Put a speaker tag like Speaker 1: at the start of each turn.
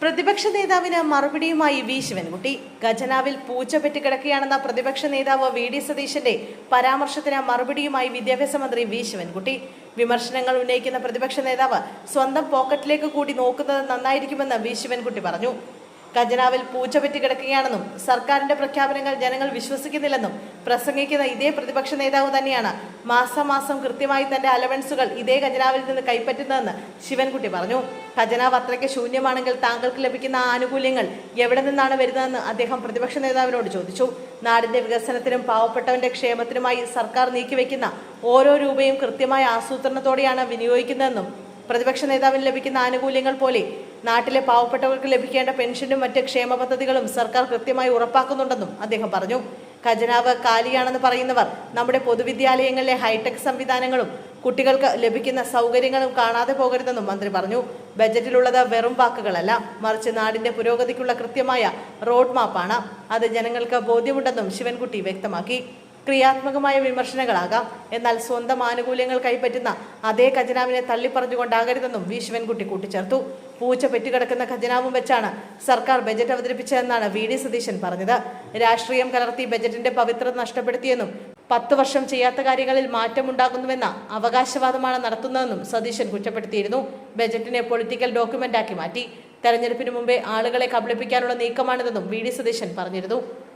Speaker 1: പ്രതിപക്ഷ നേതാവിന് മറുപടിയുമായി വി ശിവൻകുട്ടി. ഖജനാവിൽ പൂച്ച പെറ്റുകിടക്കുകയാണെന്ന പ്രതിപക്ഷ നേതാവ് വി ഡി സതീശന്റെ പരാമർശത്തിന് മറുപടിയുമായി വിദ്യാഭ്യാസ മന്ത്രി വി ശിവൻകുട്ടി. വിമർശനങ്ങൾ ഉന്നയിക്കുന്ന പ്രതിപക്ഷ നേതാവ് സ്വന്തം പോക്കറ്റിലേക്ക് കൂടി നോക്കുന്നത് നന്നായിരിക്കുമെന്ന് വി ശിവൻകുട്ടി പറഞ്ഞു. ഖജനാവിൽ പൂച്ച പറ്റി കിടക്കുകയാണെന്നും സർക്കാരിന്റെ പ്രഖ്യാപനങ്ങൾ ജനങ്ങൾ വിശ്വസിക്കുന്നില്ലെന്നും പ്രസംഗിക്കുന്ന ഇതേ പ്രതിപക്ഷ നേതാവ് തന്നെയാണ് മാസമാസം കൃത്യമായി തന്റെ അലവൻസുകൾ ഇതേ ഖജനാവിൽ നിന്ന് കൈപ്പറ്റുന്നതെന്ന് ശിവൻകുട്ടി പറഞ്ഞു. ഖജനാവ് അത്രയ്ക്ക് ശൂന്യമാണെങ്കിൽ താങ്കൾക്ക് ലഭിക്കുന്ന ആനുകൂല്യങ്ങൾ എവിടെ നിന്നാണ് വരുന്നതെന്ന് അദ്ദേഹം പ്രതിപക്ഷ നേതാവിനോട് ചോദിച്ചു. നാടിന്റെ വികസനത്തിനും പാവപ്പെട്ടവന്റെ ക്ഷേമത്തിനുമായി സർക്കാർ നീക്കിവെക്കുന്ന ഓരോ രൂപയും കൃത്യമായ ആസൂത്രണത്തോടെയാണ് വിനിയോഗിക്കുന്നതെന്നും പ്രതിപക്ഷ നേതാവിന് ലഭിക്കുന്ന ആനുകൂല്യങ്ങൾ പോലെ നാട്ടിലെ പാവപ്പെട്ടവർക്ക് ലഭിക്കേണ്ട പെൻഷനും മറ്റ് ക്ഷേമ പദ്ധതികളും സർക്കാർ കൃത്യമായി ഉറപ്പാക്കുന്നുണ്ടെന്നും അദ്ദേഹം പറഞ്ഞു. ഖജനാവ് കാലിയാണെന്ന് പറയുന്നവർ നമ്മുടെ പൊതുവിദ്യാലയങ്ങളിലെ ഹൈടെക് സംവിധാനങ്ങളും കുട്ടികൾക്ക് ലഭിക്കുന്ന സൗകര്യങ്ങളും കാണാതെ പോകരുതെന്നും മന്ത്രി പറഞ്ഞു. ബജറ്റിലുള്ളത് വെറും വാക്കുകളല്ല. മറിച്ച് നാടിന്റെ പുരോഗതിക്കുള്ള കൃത്യമായ റോഡ് മാപ്പാണ്. അത് ജനങ്ങൾക്ക് ബോധ്യമുണ്ടെന്നും ശിവൻകുട്ടി വ്യക്തമാക്കി. ക്രിയാത്മകമായ വിമർശനങ്ങളാകാം. എന്നാൽ സ്വന്തം ആനുകൂല്യങ്ങൾ കൈപ്പറ്റുന്ന അതേ ഖജനാവിനെ തള്ളിപ്പറഞ്ഞുകൊണ്ടാകരുതെന്നും വി. ശിവൻകുട്ടി കൂട്ടിച്ചേർത്തു. പൂച്ച പെറ്റുകിടക്കുന്ന ഖജനാവും വെച്ചാണ് സർക്കാർ ബജറ്റ് അവതരിപ്പിച്ചതെന്നാണ് വി. ഡി. സതീശൻ പറഞ്ഞത്. രാഷ്ട്രീയം കലർത്തി ബജറ്റിന്റെ പവിത്രത നഷ്ടപ്പെടുത്തിയെന്നും പത്ത് വർഷം ചെയ്യാത്ത കാര്യങ്ങളിൽ മാറ്റമുണ്ടാകുന്നുവെന്ന അവകാശവാദമാണ് നടത്തുന്നതെന്നും സതീശൻ കുറ്റപ്പെടുത്തിയിരുന്നു. ബജറ്റിനെ പൊളിറ്റിക്കൽ ഡോക്യുമെന്റാക്കി മാറ്റി. തെരഞ്ഞെടുപ്പിന് മുമ്പേ ആളുകളെ കബളിപ്പിക്കാനുള്ള നീക്കമാണിതെന്നും വി. ഡി. സതീശൻ പറഞ്ഞിരുന്നു.